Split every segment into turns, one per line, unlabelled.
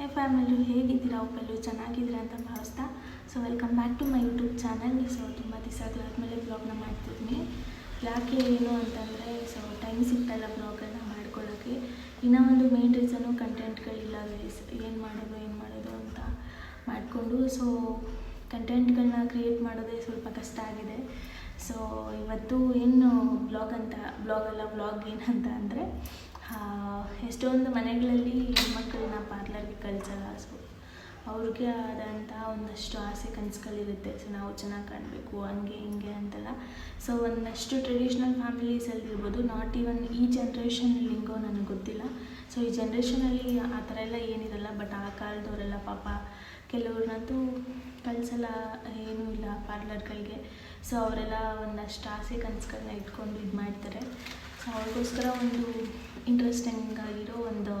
ಹೇ family ಹೇಗಿದ್ದೀರಾ? ಒಬ್ಬರು ಚೆನ್ನಾಗಿದ್ದೀರಾ ಅಂತ ಭಾವಿಸ್ತಾ. So welcome back to my YouTube channel so ತುಂಬ ದಿವಸ ಆದಮೇಲೆ ಬ್ಲಾಗ್ನ ಮಾಡ್ತಿದ್ದೀನಿ ಯಾಕೆ ಏನು ಅಂತಂದರೆ ಸೊ ಟೈಮ್ ಸಿಗ್ತಾಯಿಲ್ಲ ಬ್ಲಾಗನ್ನು ಮಾಡ್ಕೊಳ್ಳೋಕ್ಕೆ ಇನ್ನೂ ಒಂದು ಮೇನ್ ರೀಸನು ಕಂಟೆಂಟ್ಗಳಿಲ್ಲ ಗೈಸ್ ಏನು ಮಾಡೋದು ಏನು ಮಾಡೋದು ಅಂತ ಮಾಡಿಕೊಂಡು ಸೊ ಕಂಟೆಂಟ್ಗಳನ್ನ ಕ್ರಿಯೇಟ್ ಮಾಡೋದೇ ಸ್ವಲ್ಪ ಕಷ್ಟ ಆಗಿದೆ. ಸೊ ಇವತ್ತು ಏನು ಬ್ಲಾಗ್ ಅಂತ ಬ್ಲಾಗ್ ಅಲ್ಲ ಬ್ಲಾಗ್ ಏನಂತ ಅಂದರೆ ಎಷ್ಟೊಂದು ಮನೆಗಳಲ್ಲಿ ಹೆಣ್ಮಕ್ಳನ್ನ ಪಾರ್ಲರ್ಗೆ ಕಳಿಸಲ್ಲ. ಸೊ ಅವ್ರಿಗೆ ಆದಂಥ ಒಂದಷ್ಟು ಆಸೆ ಕನಸುಗಳಿರುತ್ತೆ. ಸೊ ನಾವು ಚೆನ್ನಾಗಿ ಕಾಣಬೇಕು, ಹಂಗೆ, ಹಿಂಗೆ ಅಂತೆಲ್ಲ. ಸೊ ಒಂದಷ್ಟು ಟ್ರೆಡಿಷ್ನಲ್ ಫ್ಯಾಮಿಲೀಸಲ್ಲಿ ಇರ್ಬೋದು. ನಾಟ್ ಈವನ್ ಈ ಜನ್ರೇಷನಲ್ಲಿ ಹಿಂಗೋ ನನಗೆ ಗೊತ್ತಿಲ್ಲ. ಸೊ ಈ ಜನ್ರೇಷನಲ್ಲಿ ಆ ಥರ ಎಲ್ಲ ಏನಿರಲ್ಲ. ಬಟ್ ಆ ಕಾಲದವರೆಲ್ಲ ಪಾಪ ಕೆಲವ್ರನ್ನಂತೂ ಕಳಿಸಲ್ಲ, ಏನೂ ಇಲ್ಲ ಪಾರ್ಲರ್ಗಳಿಗೆ. ಸೊ ಅವರೆಲ್ಲ ಒಂದಷ್ಟು ಆಸೆ ಕನಸುಗಳನ್ನ ಇಟ್ಕೊಂಡು ಇದು ಮಾಡ್ತಾರೆ ಅವ್ರಿಗೋಸ್ಕರ ಒಂದು ಇಂಟ್ರೆಸ್ಟಿಂಗ್ ಆಗಿರೋ ಒಂದು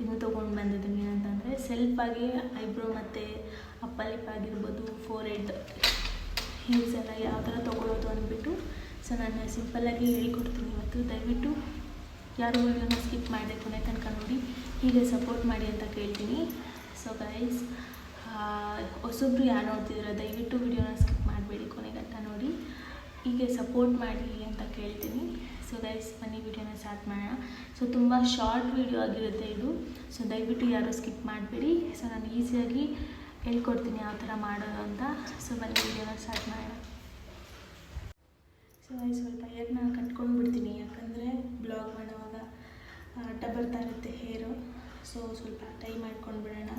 ಇದನ್ನು ತೊಗೊಂಡು ಬಂದಿದ್ದೀನಿ ಅಂತಂದರೆ ಸೆಲ್ಫಾಗಿ ಐಬ್ರೋ ಮತ್ತು ಅಪ್ಪಲಿಪ್ ಆಗಿರ್ಬೋದು ಫೋರ್ ಹೆಡ್ ಹೀಲ್ಸ್ ಎಲ್ಲ ಯಾವ ಥರ ತೊಗೊಳೋದು ಅಂದ್ಬಿಟ್ಟು ಸೊ ನಾನು ಸಿಂಪಲ್ಲಾಗಿ ಹೇಳ್ಕೊಡ್ತೀನಿ ಇವತ್ತು. ದಯವಿಟ್ಟು ಯಾರು ವೀಡಿಯೋನ ಸ್ಕಿಪ್ ಮಾಡಿದೆ ಕೊನೆ ತನಕ ನೋಡಿ. ಹೀಗೆ ಸಪೋರ್ಟ್ ಮಾಡಿ ಅಂತ ಕೇಳ್ತೀನಿ. ಸೊ ಗೈಸ್ ಹೊಸೊಬ್ರು ಯಾರು ನೋಡ್ತಿದ್ರು ದಯವಿಟ್ಟು ವಿಡಿಯೋನ ಸ್ಕಿಪ್ ಮಾಡಬೇಡಿ ಕೊನೆಗಂಟ ನೋಡಿ. ಹೀಗೆ ಸಪೋರ್ಟ್ ಮಾಡಿ ಅಂತ ಕೇಳ್ತೀನಿ. ಸೊ ಗೈಸ್ ಬನ್ನಿ, ವೀಡಿಯೋನ ಸ್ಟಾರ್ಟ್ ಮಾಡೋಣ. ಸೊ ತುಂಬ ಶಾರ್ಟ್ ವಿಡಿಯೋ ಆಗಿರುತ್ತೆ ಇದು. ಸೊ ದಯವಿಟ್ಟು ಯಾರು ಸ್ಕಿಪ್ ಮಾಡಬೇಡಿ. ಸೊ ನಾನು ಈಸಿಯಾಗಿ ಹೇಳ್ಕೊಡ್ತೀನಿ ಯಾವ ಥರ ಮಾಡೋದು ಅಂತ. ಸೊ ಬನ್ನಿ, ವಿಡಿಯೋನ ಸ್ಟಾರ್ಟ್ ಮಾಡೋಣ. ಸೊ ಗೈಸ್ ಸ್ವಲ್ಪ ಹೇರ್ನ ಕಟ್ಕೊಂಡು ಬಿಡ್ತೀನಿ ಯಾಕಂದರೆ ಬ್ಲಾಗ್ ಮಾಡೋವಾಗ ಅಡ್ಡ ಬರ್ತಾ ಇರುತ್ತೆ ಹೇರು ಸೊ ಸ್ವಲ್ಪ ಟೈ ಮಾಡ್ಕೊಂಡು ಬಿಡೋಣ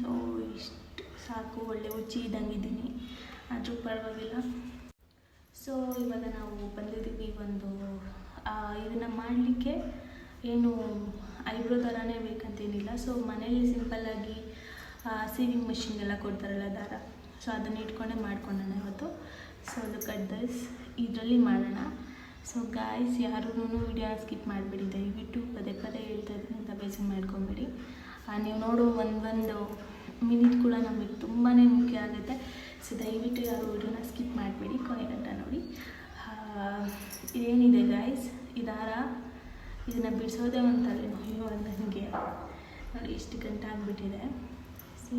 ಸೊ ಇಷ್ಟು ಸಾಕು, ಒಳ್ಳೆ ಉಚ್ಚಿ ಇದ್ದಂಗಿದ್ದೀನಿ ಆದರೂ ಪರವಾಗಿಲ್ಲ. ಸೊ ಇವಾಗ ನಾವು ಬಂದಿದ್ದೀವಿ ಒಂದು ಇದನ್ನು ಮಾಡಲಿಕ್ಕೆ ಏನು ಐಬ್ರೋ ಥರನೇ ಬೇಕಂತೇನಿಲ್ಲ. ಸೊ ಮನೇಲಿ ಸಿಂಪಲ್ಲಾಗಿ ಸೀವಿಂಗ್ ಮಿಷಿನ್ಗೆಲ್ಲ ಕೊಡ್ತಾರಲ್ಲ ದಾರ. ಸೊ ಅದನ್ನು ಇಟ್ಕೊಂಡೇ ಮಾಡ್ಕೊಂಡೋಣ ಇವತ್ತು. ಸೊ ಅದು ಕಟ್ ದಸ್ ಇದರಲ್ಲಿ ಮಾಡೋಣ. ಸೊ ಗಾಯ್ಸ್ ಯಾರೂ ವಿಡಿಯೋ ಸ್ಕಿಪ್ ಮಾಡಿಬಿಡಿ. ದಯವಿಟ್ಟು ಪದೇ ಪದೇ ಹೇಳ್ತಾ ಇದ್ದೀನಿ ಅಂತ ಬೇಜಾರು ಮಾಡ್ಕೊಬೇಡಿ. ನೀವು ನೋಡೋ ಒಂದೊಂದು ಮಿನಿಟ್ ಕೂಡ ನಮಗೆ ತುಂಬಾ ಮುಖ್ಯ ಆಗುತ್ತೆ. ಸೊ ದಯವಿಟ್ಟು ಯಾರು ವಿಡಿಯೋನ ಸ್ಕಿಪ್ ಮಾಡಬೇಡಿ ಕೊನೆಗಂಟ ನೋಡಿ. ಇದೇನಿದೆ ಗಾಯ್ಸ್ ಇದಾರ? ಇದನ್ನು ಬಿಡಿಸೋದೇ ಒಂದು ಅಂತ ನನಗೆ. ನೋಡಿ ಇಷ್ಟು ಗಂಟೆ ಆಗಿಬಿಟ್ಟಿದೆ. ಸಿ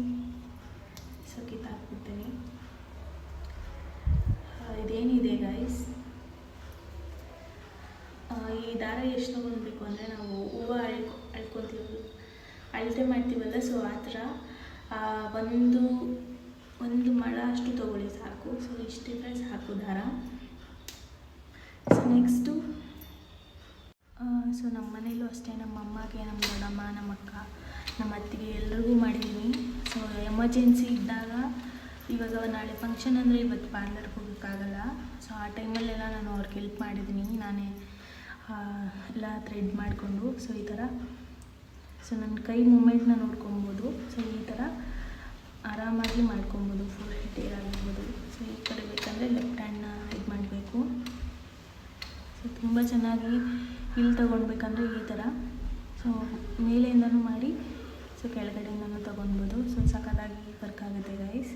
ಸೊ ಕಿತ್ತಾಕ್ಬಿಡ್ತೀನಿ ಇದೇನಿದೆ ಗಾಯ್ಸ್ ಈ ದಾರ ಎಷ್ಟು ತೊಗೊಳ್ಬೇಕು ಅಂದರೆ ನಾವು ಹೂವು ಅಳ್ಕೊ, ಅಳ್ಕೊತೀವಲ್ಲ, ಅಳತೆ ಮಾಡ್ತೀವಲ್ಲ, ಸೊ ಆ ಥರ ಒಂದು ಒಂದು ಮಳ ಅಷ್ಟು ತೊಗೊಳ್ಳಿ ಸಾಕು. ಸೊ ಇಷ್ಟಿದ್ರೆ ಸಾಕು ದಾರ. ಸೊ ನೆಕ್ಸ್ಟು ಸೊ ನಮ್ಮ ಮನೇಲೂ ಅಷ್ಟೇ. ನಮ್ಮ ಅಮ್ಮಗೆ, ನಮ್ಮ ದೊಡ್ಡಮ್ಮ, ನಮ್ಮ ಅಕ್ಕ, ನಮ್ಮ ಅತ್ತಿಗೆ ಎಲ್ರಿಗೂ ಮಾಡಿದ್ದೀನಿ ಸೊ ಎಮರ್ಜೆನ್ಸಿ ಇದ್ದಾಗ ಇವಾಗ ನಾಳೆ ಫಂಕ್ಷನ್ ಅಂದರೆ ಇವತ್ತು ಪಾರ್ಲರ್ಗೆ ಹೋಗೋಕ್ಕಾಗಲ್ಲ. ಸೊ ಆ ಟೈಮಲ್ಲೆಲ್ಲ ನಾನು ಅವ್ರಿಗೆ ಹೆಲ್ಪ್ ಮಾಡಿದ್ದೀನಿ ನಾನೇ ಎಲ್ಲ ಥ್ರೆಡ್ ಮಾಡಿಕೊಂಡು. ಸೊ ಈ ಥರ. ಸೊ ನನ್ನ ಕೈ ಮೂಮೆಂಟ್ನ ನೋಡ್ಕೊಬೋದು. ಸೊ ಈ ಥರ ಆರಾಮಾಗಿ ಮಾಡ್ಕೊಬೋದು. ತುಂಬ ಚೆನ್ನಾಗಿ ಇಲ್ಲಿ ತೊಗೊಳ್ಬೇಕಂದ್ರೆ ಈ ಥರ. ಸೊ ಮೇಲೆಯಿಂದನೂ ಮಾಡಿ ಸೊ ಕೆಳಗಡೆಯಿಂದನೂ ತೊಗೊಳ್ಬೋದು. ಸೊ ಸಖತ್ತಾಗಿ ವರ್ಕ್ ಆಗುತ್ತೆ ಗೈಸ್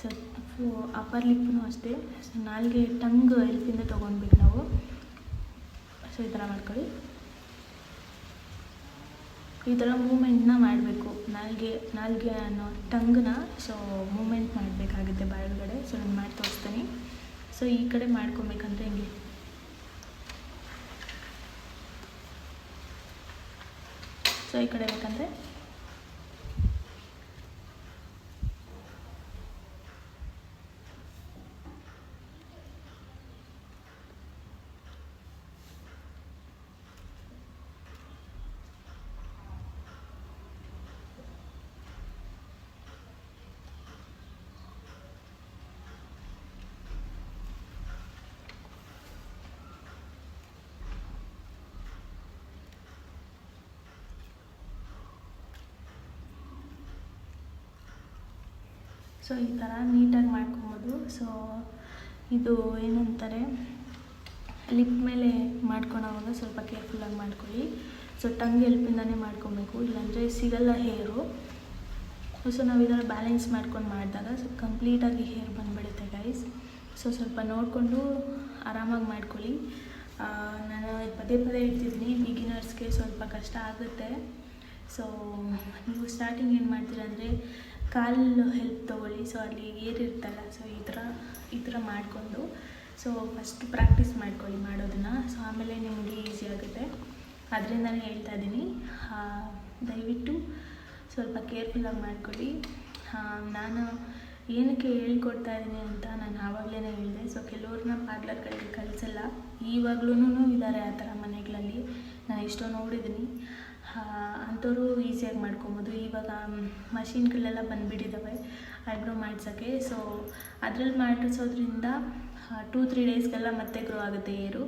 ಸೊ ಫು ಅಪ್ಪರ್ ಲಿಪ್ಪೂ ಅಷ್ಟೇ. ಸೊ ನಾಲ್ಗೆ ಟಂಗ್ ಎಲ್ಪಿಂದ ತೊಗೊಳ್ಬೇಕು ನಾವು. ಸೊ ಈ ಥರ ಮಾಡ್ಕೊಳ್ಳಿ. ಈ ಥರ ಮೂಮೆಂಟ್ನ ಮಾಡಬೇಕು. ನಾಲ್ಗೆ ನಾಲ್ಗೆ ಅನ್ನೋ ಟಂಗ್ನ ಸೊ ಮೂಮೆಂಟ್ ಮಾಡಬೇಕಾಗುತ್ತೆ ಬಾಯಿಗಡೆ ಸೊ ನಾನು ಮಾಡಿ ತೋರಿಸ್ತೀನಿ. ಸೊ ಈ ಕಡೆ ಮಾಡ್ಕೊಬೇಕಂದ್ರೆ ಹಿಂಗೆ ಸೊ ಈ ಕಡೆ ಬೇಕಂದರೆ? ಸೊ ಈ ಥರ ನೀಟಾಗಿ ಮಾಡ್ಕೊಬೋದು. ಸೊ ಇದು ಏನಂತಾರೆ? ಲಿಪ್ ಮೇಲೆ ಮಾಡ್ಕೊಳೋವಾಗ ಸ್ವಲ್ಪ ಕೇರ್ಫುಲ್ಲಾಗಿ ಮಾಡ್ಕೊಳ್ಳಿ. ಸೊ ಟಂಗ್ ಎಲ್ಪಿಂದನೇ ಮಾಡ್ಕೊಬೇಕು. ಇಲ್ಲಾಂದರೆ ಸಿಗಲ್ಲ ಹೇರು ಸೊ ನಾವು ಇದನ್ನು ಬ್ಯಾಲೆನ್ಸ್ ಮಾಡ್ಕೊಂಡು ಮಾಡಿದಾಗ ಸೊ ಕಂಪ್ಲೀಟಾಗಿ ಹೇರ್ ಬಂದುಬಿಡುತ್ತೆ ಗೈಸ್ ಸೊ ಸ್ವಲ್ಪ ನೋಡಿಕೊಂಡು ಆರಾಮಾಗಿ ಮಾಡ್ಕೊಳ್ಳಿ. ನಾನು ಪದೇ ಪದೇ ಹೇಳ್ತಿದ್ದೀನಿ ಬಿಗಿನರ್ಸ್ಗೆ ಸ್ವಲ್ಪ ಕಷ್ಟ ಆಗುತ್ತೆ. ಸೊ ನೀವು ಸ್ಟಾರ್ಟಿಂಗ್ ಏನು ಮಾಡ್ತೀರಾ ಅಂದರೆ ಕಾಲು ಹೆಲ್ಪ್ ತೊಗೊಳ್ಳಿ. ಸೊ ಅಲ್ಲಿ ಏರಿರ್ತಲ್ಲ ಸೊ ಈ ಥರ ಈ ಥರ ಮಾಡಿಕೊಂಡು ಸೊ ಫಸ್ಟ್ ಪ್ರಾಕ್ಟೀಸ್ ಮಾಡ್ಕೊಳ್ಳಿ ಮಾಡೋದನ್ನು. ಸೊ ಆಮೇಲೆ ನಿಮಗೆ ಈಸಿ ಆಗುತ್ತೆ. ಅದರಿಂದನೇ ಹೇಳ್ತಾ ಇದ್ದೀನಿ. ದಯವಿಟ್ಟು ಸ್ವಲ್ಪ ಕೇರ್ಫುಲ್ಲಾಗಿ ಮಾಡ್ಕೊಳ್ಳಿ. ನಾನು ಏನಕ್ಕೆ ಹೇಳ್ಕೊಡ್ತಾ ಇದ್ದೀನಿ ಅಂತ ನಾನು ಆವಾಗಲೇ ಹೇಳಿದೆ. ಸೊ ಕೆಲವ್ರನ್ನ ಪಾರ್ಲರ್ಗಳಿಗೆ ಕಲಿಸಲ್ಲ ಈವಾಗ್ಲೂ ಇದ್ದಾರೆ ಆ ಥರ ಮನೆಗಳಲ್ಲಿ. ನಾನು ಎಷ್ಟೋ ನೋಡಿದ್ದೀನಿ. ಅಂಥವ್ರು ಈಸಿಯಾಗಿ ಮಾಡ್ಕೊಬೋದು. ಇವಾಗ ಮಷಿನ್ಗಳೆಲ್ಲ ಬಂದುಬಿಟ್ಟಿದ್ದಾವೆ ಐಬ್ರೋ ಮಾಡ್ಸೋಕ್ಕೆ ಸೊ ಅದರಲ್ಲಿ ಮಾಡಿಸೋದ್ರಿಂದ ಟೂ ತ್ರೀ ಡೇಸ್ಗೆಲ್ಲ ಮತ್ತೆ ಗ್ರೋ ಆಗುತ್ತೆ ಏರು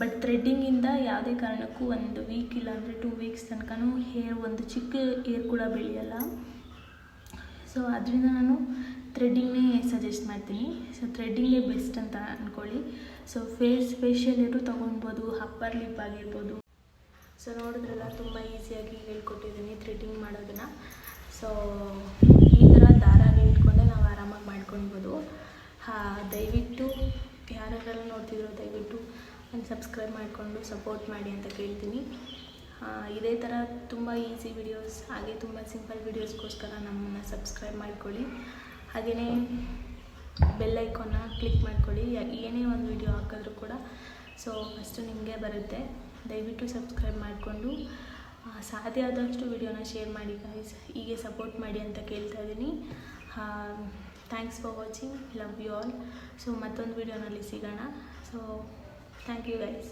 ಬಟ್ ಥ್ರೆಡ್ಡಿಂಗಿಂದ ಯಾವುದೇ ಕಾರಣಕ್ಕೂ ಒಂದು ವೀಕ್ ಇಲ್ಲಾಂದರೆ ಟೂ ವೀಕ್ಸ್ ತನಕನೂ ಹೇರ್ ಒಂದು ಚಿಕ್ಕ ಏರ್ ಕೂಡ ಬೆಳೆಯಲ್ಲ. ಸೊ ಅದರಿಂದ ನಾನು ಥ್ರೆಡ್ಡಿಂಗ್ನೇ ಸಜೆಸ್ಟ್ ಮಾಡ್ತೀನಿ. ಸೊ ಥ್ರೆಡ್ಡಿಂಗೇ ಬೆಸ್ಟ್ ಅಂತ ಅಂದ್ಕೊಳ್ಳಿ ಸೊ ಫೇಸ್ ಫೇಶಿಯಲ್ ಏರು ತೊಗೊಳ್ಬೋದು ಅಪ್ಪರ್ ಲಿಪ್ ಆಗಿರ್ಬೋದು ಸೊ ನೋಡಿದ್ರಲ್ಲ ತುಂಬ ಈಸಿಯಾಗಿ ಹೇಳ್ಕೊಟ್ಟಿದ್ದೀನಿ ಥ್ರೆಡ್ಡಿಂಗ್ ಮಾಡೋದನ್ನು. ಸೊ ಈ ಥರ ದಾರಾನ ಇಟ್ಕೊಂಡೆ ನಾವು ಆರಾಮಾಗಿ ಮಾಡ್ಕೊಳ್ಬೋದು. ದಯವಿಟ್ಟು ಯಾರ್ಯಾರೆಲ್ಲ ನೋಡ್ತಿದ್ರು ದಯವಿಟ್ಟು ಒಂದು ಸಬ್ಸ್ಕ್ರೈಬ್ ಮಾಡಿಕೊಂಡು ಸಪೋರ್ಟ್ ಮಾಡಿ ಅಂತ ಕೇಳ್ತೀನಿ. ಇದೇ ಥರ ತುಂಬ ಈಸಿ ವಿಡಿಯೋಸ್ ಹಾಗೆ ತುಂಬ ಸಿಂಪಲ್ ವಿಡಿಯೋಸ್ಗೋಸ್ಕರ ನಮ್ಮನ್ನು ಸಬ್ಸ್ಕ್ರೈಬ್ ಮಾಡ್ಕೊಳ್ಳಿ. ಹಾಗೆಯೇ ಬೆಲ್ ಐಕಾನ್ನ ಕ್ಲಿಕ್ ಮಾಡ್ಕೊಳ್ಳಿ. ಏನೇ ಒಂದು ವಿಡಿಯೋ ಹಾಕಿದ್ರೂ ಕೂಡ ಸೊ ಫಸ್ಟು ನಿಮಗೆ ಬರುತ್ತೆ. ದಯವಿಟ್ಟು ಸಬ್ಸ್ಕ್ರೈಬ್ ಮಾಡಿಕೊಂಡು ಸಾಧ್ಯ ಆದಷ್ಟು ವಿಡಿಯೋನ ಶೇರ್ ಮಾಡಿ ಗೈಸ್ ಹೀಗೆ ಸಪೋರ್ಟ್ ಮಾಡಿ ಅಂತ ಕೇಳ್ತಾ ಇದ್ದೀನಿ. Thanks for watching love you all so ಮತ್ತೊಂದು ವಿಡಿಯೋನಲ್ಲಿ ಸಿಗೋಣ. So thank you guys